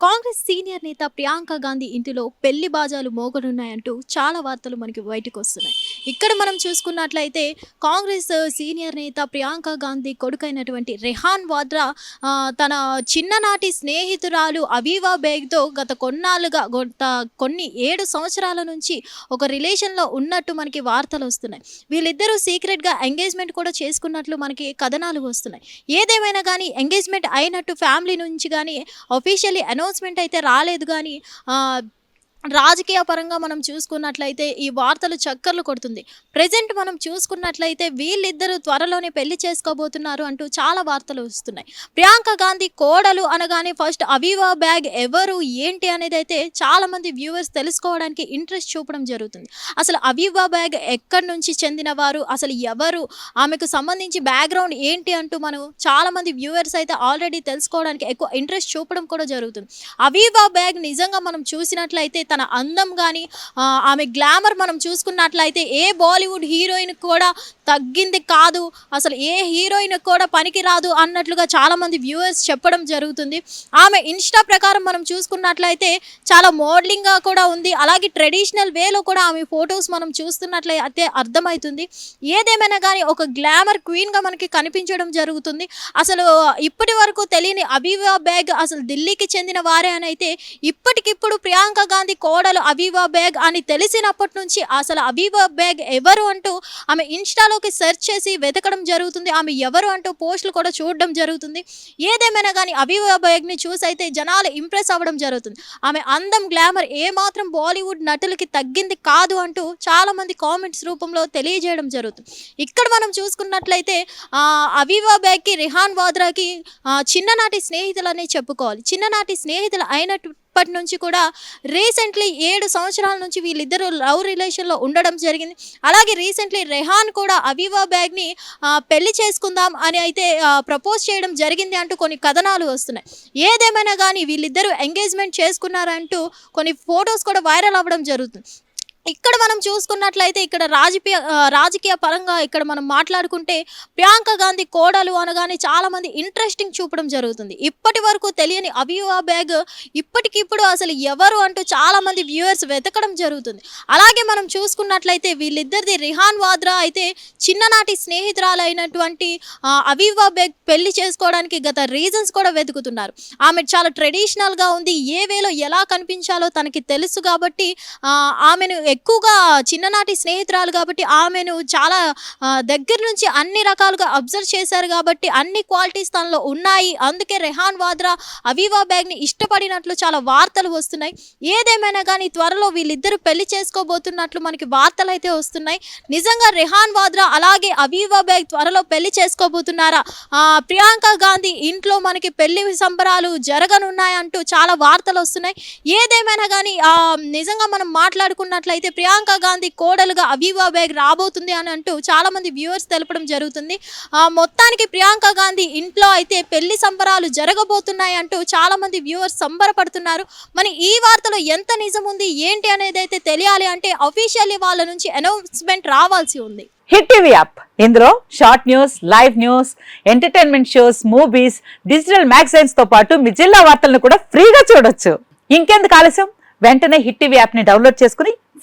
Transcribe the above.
Congress senior నేత ప్రియాంక గాంధీ ఇంటిలో పెళ్ళి బాజాలు మోగనున్నాయంటూ చాలా వార్తలు మనకి బయటకు వస్తున్నాయి. ఇక్కడ మనం చూసుకున్నట్లయితే కాంగ్రెస్ సీనియర్ నేత ప్రియాంక గాంధీ కొడుకైనటువంటి రెహాన్ వాద్రా తన చిన్ననాటి స్నేహితురాలు అవీవా బేగ్తో గత కొన్నాళ్ళుగా గత కొన్ని ఏడు సంవత్సరాల నుంచి ఒక రిలేషన్లో ఉన్నట్టు మనకి వార్తలు వస్తున్నాయి. వీళ్ళిద్దరూ సీక్రెట్గా ఎంగేజ్మెంట్ కూడా చేసుకున్నట్లు మనకి కథనాలు వస్తున్నాయి. ఏదేమైనా కానీ ఎంగేజ్మెంట్ అయినట్టు ఫ్యామిలీ నుంచి కానీ అఫీషియలీ అనౌన్స్మెంట్ అయితే రాలేదు కానీ రాజకీయ పరంగా మనం చూసుకున్నట్లయితే ఈ వార్తలు చక్కర్లు కొడుతుంది. ప్రజెంట్ మనం చూసుకున్నట్లయితే వీళ్ళిద్దరూ త్వరలోనే పెళ్ళి చేసుకోబోతున్నారు అంటూ చాలా వార్తలు వస్తున్నాయి. ప్రియాంక గాంధీ కోడలు అనగానే ఫస్ట్ అవివా బ్యాగ్ ఎవరు ఏంటి అనేది అయితే చాలా మంది వ్యూవర్స్ తెలుసుకోవడానికి ఇంట్రెస్ట్ చూపడం జరుగుతుంది. అసలు అవివా బ్యాగ్ ఎక్కడి నుంచి చెందిన వారు అసలు ఎవరు ఆమెకు సంబంధించి బ్యాక్గ్రౌండ్ ఏంటి అంటూ మనం చాలా మంది వ్యూవర్స్ అయితే ఆల్రెడీ తెలుసుకోవడానికి ఎక్కువ ఇంట్రెస్ట్ చూపడం కూడా జరుగుతుంది. అవివా బ్యాగ్ నిజంగా మనం చూసినట్లయితే తన అందం కానీ ఆమె గ్లామర్ మనం చూసుకున్నట్లయితే ఏ బాలీవుడ్ హీరోయిన్ కూడా తగ్గింది కాదు. అసలు ఏ హీరోయిన్ కూడా పనికి రాదు అన్నట్లుగా చాలామంది వ్యూవర్స్ చెప్పడం జరుగుతుంది. ఆమె ఇన్స్టా ప్రకారం మనం చూసుకున్నట్లయితే చాలా మోడలింగ్గా కూడా ఉంది. అలాగే ట్రెడిషనల్ వేలో కూడా ఆమె ఫొటోస్ మనం చూస్తున్నట్లయితే అర్థమవుతుంది ఏదేమైనా కానీ ఒక గ్లామర్ క్వీన్గా మనకి కనిపించడం జరుగుతుంది. అసలు ఇప్పటి వరకు తెలియని అబీవా బ్యాగ్ అసలు ఢిల్లీకి చెందిన వారే అని అయితే ఇప్పటికిప్పుడు ప్రియాంక గాంధీ కోడలు అవీవా బేగ్ అని తెలిసినప్పటి నుంచి అసలు అవీవా బేగ్ ఎవరు అంటూ ఆమె ఇన్స్టాలోకి సెర్చ్ చేసి వెతకడం జరుగుతుంది. ఆమె ఎవరు అంటూ పోస్టులు కూడా చూడడం జరుగుతుంది. ఏదేమైనా కానీ అవీవా బేగ్ని చూసి అయితే జనాలు ఇంప్రెస్ అవ్వడం జరుగుతుంది. ఆమె అందం గ్లామర్ ఏమాత్రం బాలీవుడ్ నటులకి తగ్గింది కాదు అంటూ చాలామంది కామెంట్స్ రూపంలో తెలియజేయడం జరుగుతుంది. ఇక్కడ మనం చూసుకున్నట్లయితే అవీవా బేగ్కి రిహాన్ వాద్రాకి చిన్ననాటి స్నేహితులనే చెప్పుకోవాలి. చిన్ననాటి స్నేహితులు అయినట్టు అప్పటి నుంచి కూడా రీసెంట్లీ ఏడు సంవత్సరాల నుంచి వీళ్ళిద్దరూ లవ్ రిలేషన్లో ఉండడం జరిగింది. అలాగే రీసెంట్లీ రెహాన్ కూడా అవీవా బ్యాగ్ని పెళ్ళి చేసుకుందాం అని అయితే ప్రపోజ్ చేయడం జరిగింది అంటూ కొన్ని కథనాలు వస్తున్నాయి. ఏదేమైనా కానీ వీళ్ళిద్దరూ ఎంగేజ్మెంట్ చేసుకున్నారంటూ కొన్ని ఫొటోస్ కూడా వైరల్ అవ్వడం జరుగుతుంది. ఇక్కడ మనం చూసుకున్నట్లయితే ఇక్కడ రాజకీయ రాజకీయ పరంగా ఇక్కడ మనం మాట్లాడుకుంటే ప్రియాంక గాంధీ కోడలు అనగానే చాలా మంది ఇంట్రెస్టింగ్ చూపడం జరుగుతుంది. ఇప్పటి వరకు తెలియని అబివా బ్యాగ్ ఇప్పటికిప్పుడు అసలు ఎవరు అంటూ చాలా మంది వ్యూవర్స్ వెతకడం జరుగుతుంది. అలాగే మనం చూసుకున్నట్లయితే వీళ్ళిద్దరిది రిహాన్ వాద్రా అయితే చిన్ననాటి స్నేహితురాలైనటువంటి అవివా అవీవా బేగ్ పెళ్ళి చేసుకోవడానికి గత రీజన్స్ కూడా వెతుకుతున్నారు. ఆమె చాలా ట్రెడిషనల్గా ఉంది. ఏ వేలో ఎలా కనిపించాలో తనకి తెలుసు కాబట్టి ఆమెను ఎక్కువగా చిన్ననాటి స్నేహితురాలు కాబట్టి ఆమెను చాలా దగ్గర నుంచి అన్ని రకాలుగా అబ్జర్వ్ చేశారు కాబట్టి అన్ని క్వాలిటీస్ తనలో ఉన్నాయి. అందుకే రెహాన్ వాద్రా అవీవా బ్యాగ్ని ఇష్టపడినట్లు చాలా వార్తలు వస్తున్నాయి. ఏదేమైనా కానీ త్వరలో వీళ్ళిద్దరూ పెళ్ళి చేసుకోబోతున్నట్లు మనకి వార్తలు అయితే వస్తున్నాయి. నిజంగా రెహాన్ వాద్రా అలాగే అవీవా బ్యాగ్ త్వరలో పెళ్ళి చేసుకోబోతున్నారా? ప్రియాంక గాంధీ ఇంట్లో మనకి పెళ్ళి సంబరాలు జరగనున్నాయంటూ చాలా వార్తలు వస్తున్నాయి. ఏదేమైనా కానీ నిజంగా మనం మాట్లాడుకున్నట్లయితే ప్రియాంక గాంధీ కోడలుగా అవీవా బేగ్ రాబోతుంది అని అంటూ చాలా మంది వ్యూవర్స్ తెలపడం జరుగుతుంది. ఆ, మొత్తానికి ప్రియాంక గాంధీ ఇంట్లో అయితే పెళ్ళి సంబరాలు జరగబోతున్నాయి అంటూ చాలా మంది వ్యూవర్స్ సంబరపడుతున్నారు. మరి ఈ వార్తలో ఎంత నిజం ఉంది? ఏంటి అనేది అయితే తెలియాలి అంటే అఫీషియల్లీ వాళ్ళ నుంచి అనౌన్స్మెంట్ రావాల్సి ఉంది. Hit TV app. ఇందులో short news live news entertainment shows movies digital మ్యాగజైన్స్తో పాటు మీ జిల్లా వార్తలను కూడా ఫ్రీగా చూడొచ్చు. ఇంకెందుకు ఆలస్యం? వెంటనే హిట్ టీవీ యాప్ని డౌన్లోడ్ చేసుకుని